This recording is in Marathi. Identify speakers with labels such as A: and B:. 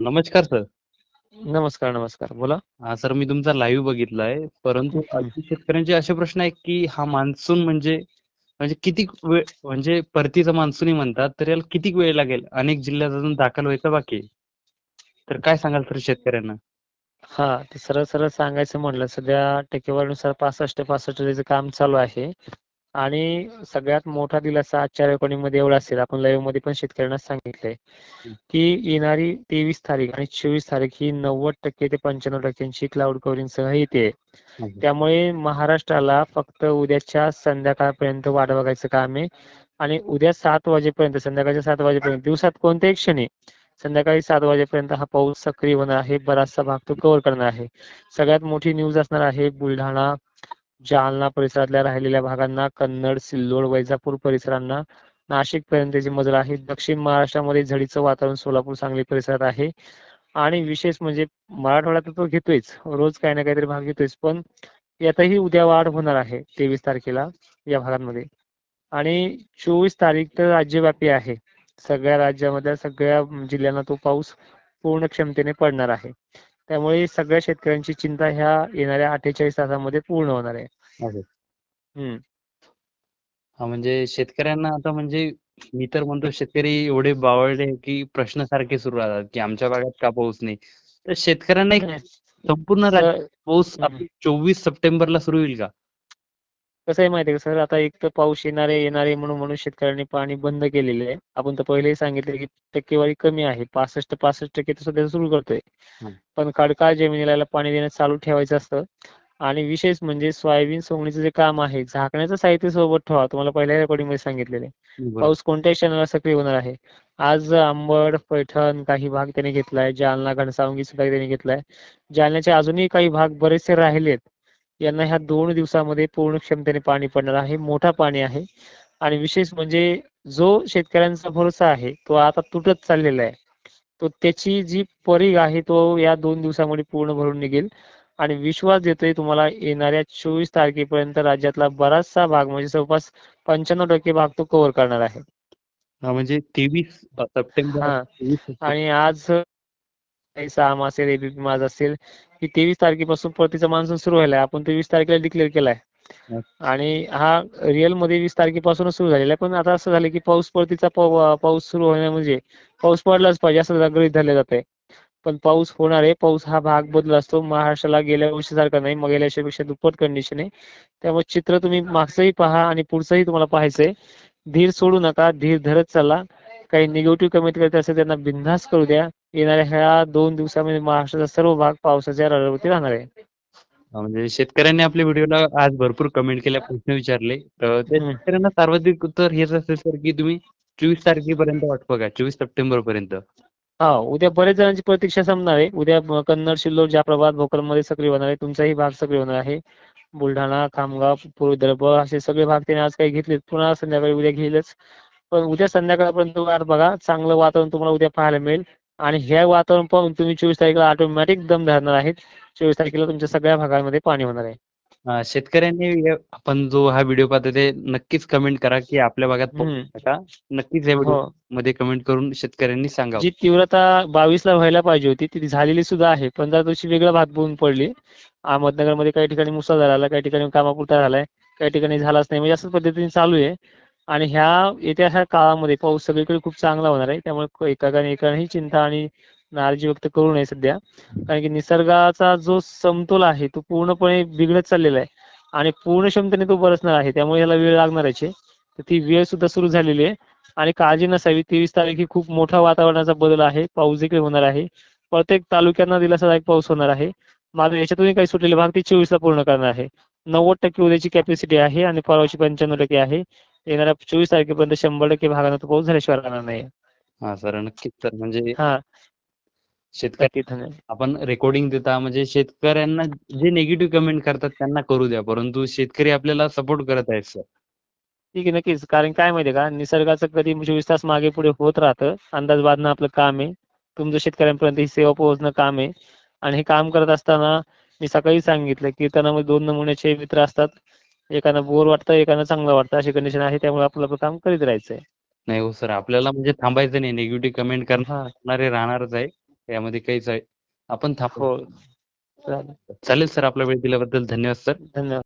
A: नमस्कार सर.
B: नमस्कार नमस्कार. बोला.
A: हा सर मी तुमचा लाईव्ह बघितलाय. परंतु अगदी शेतकऱ्यांचे असे प्रश्न आहे की हा मान्सून म्हणजे म्हणजे किती वेळ म्हणजे परतीचा मान्सूनही म्हणतात तर याला किती वेळ लागेल? अनेक जिल्ह्यात अजून दाखल व्हायचं बाकी आहे. तर काय सांगाल सर शेतकऱ्यांना?
B: हा तर सरळ सरळ सांगायचं म्हटलं सध्या टक्केवारीनुसार पासष्ट पासष्ट काम चालू आहे. आणि सगळ्यात मोठा दिलासा आजच्या रेकॉर्डिंगमध्ये एवढा असेल. आपण लाईव्हमध्ये पण शेतकऱ्यांना सांगितलंय की येणारी तेवीस तारीख आणि चोवीस तारीख ही नव्वद टक्के ते पंच्याण्णव टक्क्यांची क्लाउड कव्हरिंग सह येते. त्यामुळे महाराष्ट्राला फक्त उद्याच्या संध्याकाळपर्यंत वाट बघायचं काम आहे. आणि उद्या सात वाजेपर्यंत संध्याकाळच्या सात वाजेपर्यंत दिवसात कोणत्याही क्षणी संध्याकाळी सात वाजेपर्यंत हा पाऊस सक्रिय होणार आहे. बराचसा भाग तो कव्हर करणार आहे. सगळ्यात मोठी न्यूज असणार आहे बुलढाणा जालना परिसरातल्या राहिलेल्या भागांना कन्नड सिल्लोड वैजापूर परिसरांना नाशिक पर्यंतची मजल आहे दक्षिण महाराष्ट्रामध्ये झडीचं वातावरण सोलापूर सांगली परिसरात आहे. आणि विशेष म्हणजे मराठवाड्यात तो घेतोयच रोज काही ना काहीतरी भाग घेतोयच पण यातही उद्या वाढ होणार आहे तेवीस तारखेला या भागांमध्ये. आणि चोवीस तारीख तर राज्यव्यापी आहे. सगळ्या राज्यामधल्या सगळ्या जिल्ह्यांना तो पाऊस पूर्ण क्षमतेने पडणार आहे. त्यामुळे सगळ्या शेतकऱ्यांची चिंता ह्या येणाऱ्या अठ्ठेचाळीस तासामध्ये पूर्ण होणार आहे.
A: असं.
B: हम्म.
A: हा म्हणजे शेतकऱ्यांना आता म्हणजे मी तर म्हणतो शेतकरी एवढे बावळले की प्रश्न सारखे सुरू राहतात की आमच्या भागात का पाऊस नाही? तर शेतकऱ्यांना एक संपूर्ण राज्यात पाऊस
B: हम्म.
A: चोवीस सप्टेंबरला सुरू होईल का?
B: कसं आहे माहितीये का सर? आता एक तर पाऊस येणारे येणारे म्हणून म्हणून शेतकऱ्यांनी पाणी बंद केलेले आहे. आपण तर पहिलेही सांगितले की टक्केवारी कमी आहे. पासष्ट पासष्ट टक्के तर सध्या सुरू करतोय. पण खडकाळ जमिनीला पाणी देणं चालू ठेवायचं असतं. आणि विशेष म्हणजे सोयाबीन सोंगणीचं जे काम आहे झाकण्याचं साहित्य सोबत ठेवा. तुम्हाला पहिल्या रेकॉर्डिंगमध्ये सांगितलेले. पाऊस कोणत्याही क्षणाला सक्रिय होणार आहे. आज अंबड पैठण काही भाग त्याने घेतलाय. जालना घनसावंगी सुद्धा त्याने घेतलाय. जालन्याचे अजूनही काही भाग बरेचसे राहिलेत. यांना ह्या दोन दिवसामध्ये पूर्ण क्षमतेने पाणी पडणार आहे मोठा पाणी आहे आणि विशेष म्हणजे जो शेतकऱ्यांचा भरोसा आहे तो आता तुटत चाललेला आहे तो त्याची जी परीघ आहे तो या दोन दिवसामध्ये पूर्ण भरून निघेल आणि विश्वास देतोय तुम्हाला येणाऱ्या चोवीस तारखेपर्यंत राज्यातला बराचसा भाग म्हणजे जवळपास पंच्याण्णव टक्के भाग तो कव्हर करणार आहे
A: म्हणजे तेवीस सप्टेंबर. 23 सप्टेंबर.
B: आणि आज काही साम असेल एबीपी माझ असेल. की तेवीस तारखेपासून परतीचा मान्सून सुरू व्हायला आपण तेवीस तारखेला डिक्लेअर केलाय. आणि हा रिअलमध्ये वीस तारखेपासूनच सुरू झालेला आहे. पण आता असं झालं की पाऊस परतीचा पाऊ- पाऊस सुरू होण्या म्हणजे पाऊस पडलाच पाहिजे असं गृहीत धरलं जात आहे पण पाऊस होणार आहे. पाऊस हा भाग बदल असतो. महाराष्ट्राला गेल्या वर्षीसारखा नाही. मग गेल्या वर्षीपेक्षा दुप्पट कंडिशन आहे. त्यामुळे चित्र तुम्ही मागचंही पहा आणि पुढचंही तुम्हाला पाहायचंय. धीर सोडू नका. धीर धरत चला. काही निगेटिव्ह कमेंट करत असेल त्यांना बिनधास्त करू द्या. येणाऱ्या ह्या दोन दिवसामध्ये महाराष्ट्राचा सर्व भाग पावसाच्या रडावरती राहणार आहे.
A: म्हणजे शेतकऱ्यांनी आपल्या व्हिडिओला आज भरपूर कमेंट केल्या प्रश्न विचारले. तर. शेतकऱ्यांना सार्वत्रिक उत्तर हेच असेल सर की तुम्ही चोवीस तारखेपर्यंत वाट बघा चोवीस सप्टेंबर पर्यंत
B: हा उद्या बरेच जणांची प्रतीक्षा संपणार आहे. उद्या कन्नड सिल्लोड ज्या प्रभात भोकरमध्ये सक्रिय होणार आहे. तुमचाही भाग सक्रिय होणार आहे. बुलढाणा खामगाव पूर्व विदर्भ असे सगळे भाग त्याने आज काही घेतले पुन्हा संध्याकाळी उद्या घेईलच. पण उद्या संध्याकाळपर्यंत वाट बघा चांगलं वातावरण तुम्हाला उद्या पाहायला मिळेल. आणि हे वातावरण पाहून तुम्ही चोवीस तारखेला ऑटोमॅटिक दम धरणार आहेत. चोवीस तारखेला तुमच्या सगळ्या भागांमध्ये पाणी होणार आहे.
A: शेतकऱ्यांनी आपण जो हा व्हिडिओ पाहतो ते नक्कीच कमेंट करा की आपल्या भागात का नक्कीच या व्हिडिओ
B: हो.
A: मध्ये कमेंट करून शेतकऱ्यांनी सांगावं.
B: जी तीव्रता बावीस ला व्हायला पाहिजे होती ती झालेली सुद्धा आहे. पंधरा दिवशी वेगळा भाग बून पडली. अहमदनगरमध्ये काही ठिकाणी मुसळधार झाला काही ठिकाणी कामापुरता झालाय काही ठिकाणी झालाच नाही. म्हणजे अशाच पद्धतीने चालू आहे. आणि ह्या येत्या ह्या काळामध्ये पाऊस सगळीकडे खूप चांगला होणार आहे. त्यामुळे एकाने एकानेही चिंता आणि नाराजी व्यक्त करू नये सध्या. कारण की निसर्गाचा जो समतोल आहे तो पूर्णपणे बिघडत चाललेला आहे. आणि पूर्ण क्षमतेने तो बरसणार आहे. त्यामुळे याला वेळ लागणार आहे. तर ती वेळ सुद्धा सुरू झालेली आहे. आणि काळजी नसावी. तेवीस तारीख ही खूप मोठा वातावरणाचा बदल आहे. पाऊस देखील होणार आहे. प्रत्येक तालुक्यांना दिलासादायक पाऊस होणार आहे. मात्र याच्यातूनही काही सुटलेले भाग ते चोवीसला पूर्ण करणार आहे. नव्वद टक्के उद्याची कॅपॅसिटी आहे आणि परवाची पंच्याण्णव टक्के आहे. येणाऱ्या चोवीस तारखेपर्यंत शंभर टक्के भागांना तो पाऊस झाल्याशिवाय राहणार नाही.
A: हा सर नक्कीच सर. म्हणजे
B: हा.
A: शेतकरी आपण रेकॉर्डिंग देता म्हणजे शेतकऱ्यांना जे निगेटिव्ह कमेंट करतात त्यांना करू द्या. परंतु शेतकरी आपल्याला सपोर्ट करत आहेत सर.
B: ठीक आहे नक्कीच. कारण काय माहितीये का? निसर्गाचं कधी चोवीस तास मागे पुढे होत राहतं. अंदाज बांधणं आपलं काम आहे. तुमचं शेतकऱ्यांपर्यंत ही सेवा पोहोचणं काम आहे. आणि हे काम करत असताना मी सकाळी सांगितलं कीर्तनामध्ये दोन नमुन्याचे मित्र असतात. एकानं बोर वाटतं एकानं चांगलं वाटतं अशी कंडिशन आहे त्यामुळे आपलं आपलं काम करीत राहायचंय.
A: नाही हो सर आपल्याला म्हणजे थांबायचं नाही. निगेटिव्ह कमेंट करणारे राहणारच आहे. यामध्ये काहीच आहे. आपण थांबू.
B: हो.
A: चालेल. सर आपला वेळ दिल्याबद्दल धन्यवाद सर
B: धन्यवाद.